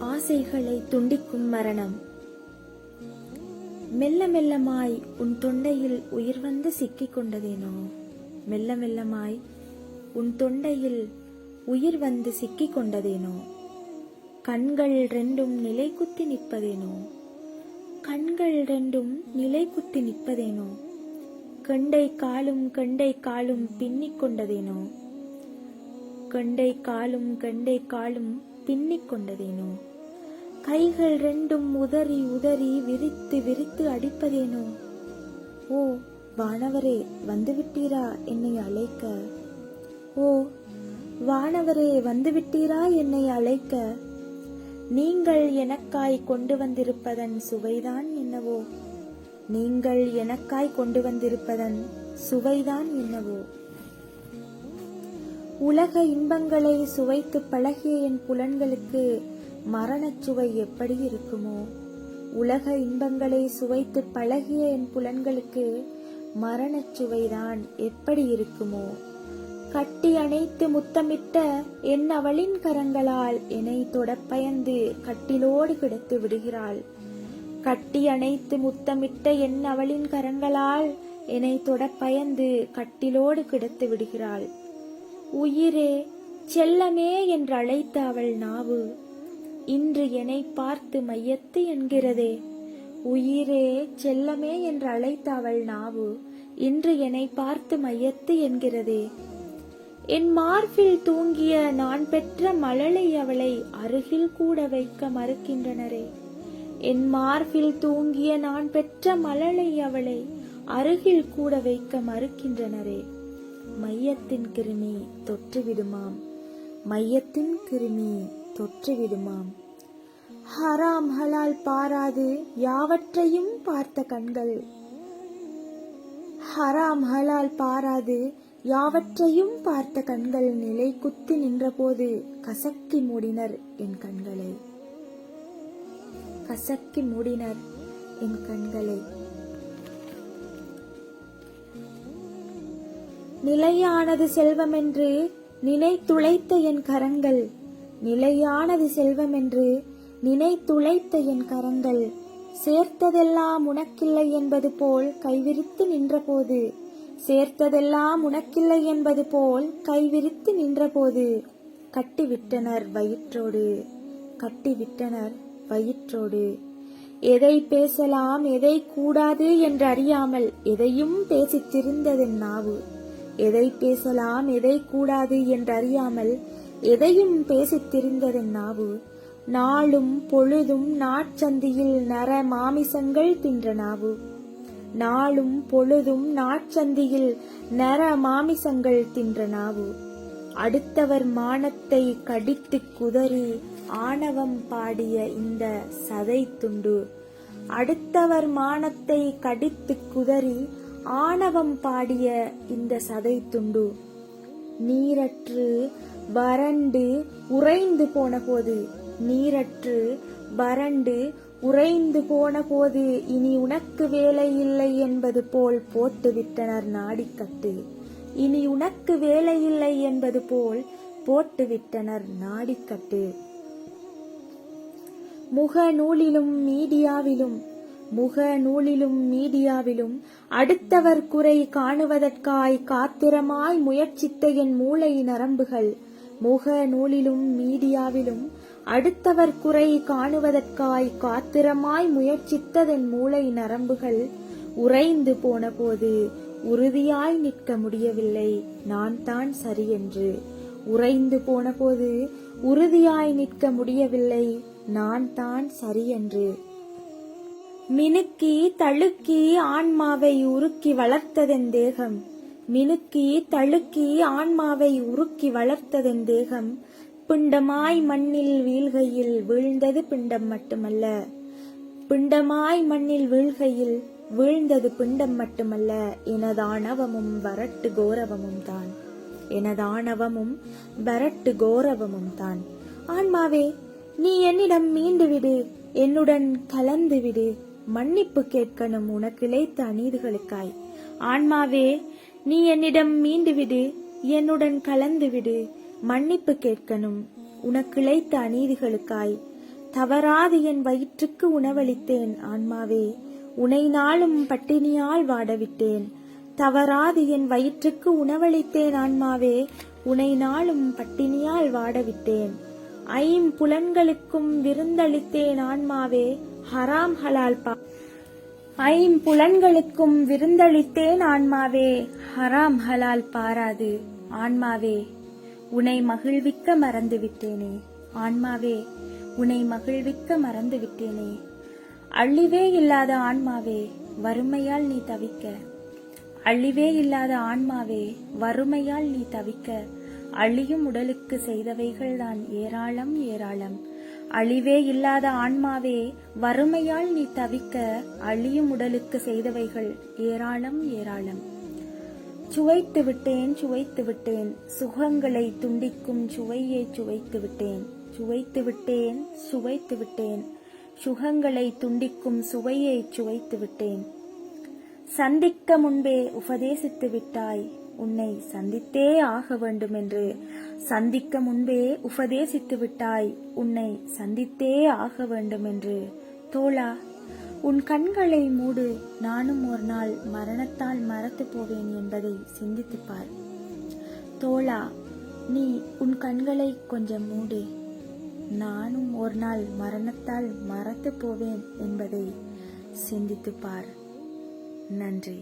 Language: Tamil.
ஆசைகளை துண்டிக்கும் மரணம். மெல்ல மெல்லமாய் உன் தொண்டையில் உயிர் வந்து சிக்கிக் கொண்டதேனோ? மெல்ல மெல்லமாய் உன் தொண்டையில் உயிர் வந்து சிக்கிக் கொண்டதேனோ? கண்கள் ரெண்டும் நிலை குத்தி நிற்பதேனோ? கண்கள் ரெண்டும் நிலை குத்தி நிற்பதேனோ? கண்டை காலும் கண்டை காலும் பின்னிக் கொண்டதேனோ? கண்டை காலும் கண்டை காலும் பின்னிக் கொண்டதேனோ? கைகள் ரெண்டும் உதறி உதறி விரித்து விரித்து அடிப்பதேனோ? ஓ வானவரே வந்துவிட்டீரா என்னை அழைக்க? ஓ வானவரே வந்துவிட்டீரா என்னை அழைக்க? நீங்கள் எனக்காய் கொண்டு வந்திருப்பதன் சுவைதான் என்னவோ? நீங்கள் எனக்காய் கொண்டு வந்திருப்பதன் சுவைதான் என்னவோ? உலக இன்பங்களை சுவைத்து பழகிய என் புலன்களுக்கு மரணச் சுவை எப்படி இருக்குமோ? உலக இன்பங்களை சுவைத்து பழகிய என் புலன்களுக்கு மரணச்சுவைதான் எப்படி இருக்குமோ? கட்டி அணைத்து முத்தமிட்ட என் அவளின் கரங்களால் என்னை தொடப் பயந்து கட்டிலோடு கிடத்து விடுகிறாள். கட்டி அணைத்து முத்தமிட்ட என் அவளின் கரங்களால் என்னை தொடப் பயந்து கட்டிலோடு கிடத்து விடுகிறாள். உயிரே செல்லமே என்று அழைத்த அவள் நாவு இன்று என்னை பார்த்து மையத்து என்கிறதே. உயிரே செல்லமே என்று அழைத்த அவள் நாவு இன்று என்னை பார்த்து மையத்து என்கிறதே. என் மார்பில் தூங்கிய நான் பெற்ற மழலை அவளை அருகில் கூட வைக்க மறுக்கின்றனரே. என் மார்பில் தூங்கிய நான் பெற்ற மழலை அவளை அருகில் கூட வைக்க மறுக்கின்றனரே. மையத்தின் கிருமி தொற்றுவிடுமாம். மையத்தின் கிருமி தொற்றுவிடுமாம் ஹராம் ஹலால் பாராது யாவற்றையும் பார்த்த கண்கள். ஹராம் ஹலால் பாராது யாவற்றையும் பார்த்த கண்கள் நிலை குத்தி நின்றபோது கசக்கி மூடினர் என் கண்களை. கசக்கி மூடினர் என் கண்களை. நிலையானது செல்வமென்று நினைத்துளைத்த என் கரங்கள் நிலையானது செல்வம் என்று நினைத்துளைத்த என் கரங்கள் சேர்த்ததெல்லாம் உனக்கில்லை என்பது போல் கைவிரித்து நின்றபோது சேர்த்ததெல்லாம் உனக்கில்லை என்பது போல் கைவிரித்து நின்றபோது கட்டிவிட்டனர் வயிற்றோடு கட்டிவிட்டனர் வயிற்றோடு. எதை பேசலாம் எதை கூடாது என்று அறியாமல் எதையும் பேசித் திரிந்ததன் நாவு. எதை பேசலாம் எதை கூடாது என்று அறியாமல் எதையும் பேசித் திரிந்ததன் நாவு நாளும் பொழுதும் நாட்சந்தியில் நர மாமிசங்கள் தின்ற நாவு. நாளும் பொழுதும் நாட்சந்தியில் நர மாமிசங்கள் தின்ற நாவு. அடுத்தவர் மானத்தை கடித்து குதறி ஆணவம் பாடிய இந்த சதை துண்டு. அடுத்தவர் மானத்தை கடித்து குதறி ஆணவம் பாடிய இந்த சதை துண்டு. நீரற்று வறண்டு உறைந்து போன போது நீரற்று வறண்டு உறைந்து போன போது இனி உனக்கு வேலை இல்லை என்பது போல் போட்டுவிட்டனர் நாடிக்கட்டு. இனி உனக்கு வேலை இல்லை என்பது போல் போட்டுவிட்டனர் நாடிக்கட்டு. முக நூலிலும் மீடியாவிலும் முக நூலிலும் மீடியாவிலும் அடுத்தவர் குறை காணுவதற்காய் காத்திரமாய் முயற்சித்த என் மூளை நரம்புகள். முக நூலிலும் மீடியாவிலும் அடுத்தவர் குறை காணுவதற்காய் காத்திரமாய் முயற்சித்ததன் மூளை நரம்புகள் உறைந்து போன போது உறுதியாய் நிற்க முடியவில்லை. நான் தான் சரியென்று உறைந்து போன போது உறுதியாய் நிற்க முடியவில்லை. நான் தான் சரியென்று மினுக்கி தழுக்கி ஆன்மாவை உருக்கி வளர்த்ததென் தேகம். மினுக்கி தழுக்கி ஆன்மாவை உருக்கி வளர்த்ததென் தேகம். பிண்டமாய் மண்ணில் வீழ்கையில் வீழ்ந்தது பிண்டம் மட்டுமல்ல. பிண்டமாய் மண்ணில் வீழ்கையில் வீழ்ந்தது பிண்டம் மட்டுமல்ல. எனதானவமும் வரட்டு கோரவமும் தான். எனதானவமும் வரட்டு கோரவமும் தான். ஆன்மாவே நீ என்னிடம் மீண்டு விடு. என்னுடன் கலந்து விடு. மன்னிப்பு கேட்கணும் உனக்கு இழைத்த அநீதிகளுக்காய். ஆன்மாவே நீ என்னிடம் மீண்டு விடு என்னுடன் கலந்து விடு மன்னிப்பு கேட்கணும் உனக்கு இழைத்த அநீதிகளுக்காய். தவறாது என் வயிற்றுக்கு உணவளித்தேன் ஆன்மாவே. உனை நாளும் பட்டினியால் வாடவிட்டேன். தவறாது என் வயிற்றுக்கு உணவளித்தேன் ஆன்மாவே. உனை நாளும் பட்டினியால் வாடவிட்டேன். ஐம்புலன்களுக்கும் விருந்தளித்தேன் ஆன்மாவே. ஹராம் ஹலால் பா. ஐம்புலன்களுக்கும் விருந்தளித்தேன் ஆன்மாவே. ஹராம் ஹலால் பாராது ஆன்மாவே. உனை மகிழ்விக்க மறந்து விட்டேனே ஆன்மாவே உனை மகிழ்விக்க மறந்து விட்டேனே அழிவே இல்லாத ஆன்மாவே வறுமையால் நீ தவிக்க. அழிவே இல்லாத ஆன்மாவே வறுமையால் நீ தவிக்க. அழியும் உடலுக்கு செய்தவைகள் தான் ஏராளம் ஏராளம். அழிவே இல்லாத ஆன்மாவே வறுமையால் நீ தவிக்க அழியும் உடலுக்கு செய்தவைகள் ஏராளம் ஏராளம். சுவைத்து விட்டேன் சுவைத்து விட்டேன். சுகங்களை துண்டிக்கும் சுவையை சுவைத்து விட்டேன். சுவைத்து விட்டேன் சுவைத்து விட்டேன். சுகங்களை துண்டிக்கும் சுவையை சுவைத்து விட்டேன். சந்திக்க முன்பே உபதேசித்து விட்டாய். உன்னை சந்தித்தே ஆக வேண்டும் என்று சந்திக்க முன்பே உபதேசித்து விட்டாய் உன்னை சந்தித்தே ஆக வேண்டும் என்று தோழா உன் கண்களை மூடு. நானும் ஒரு நாள் மரணத்தால் மறத்து போவேன் என்பதை சிந்தித்துப்பார் தோழா நீ உன் கண்களை கொஞ்சம் மூடு. நானும் ஒரு நாள் மரணத்தால் மறத்து போவேன் என்பதை சிந்தித்துப்பார் நன்றி.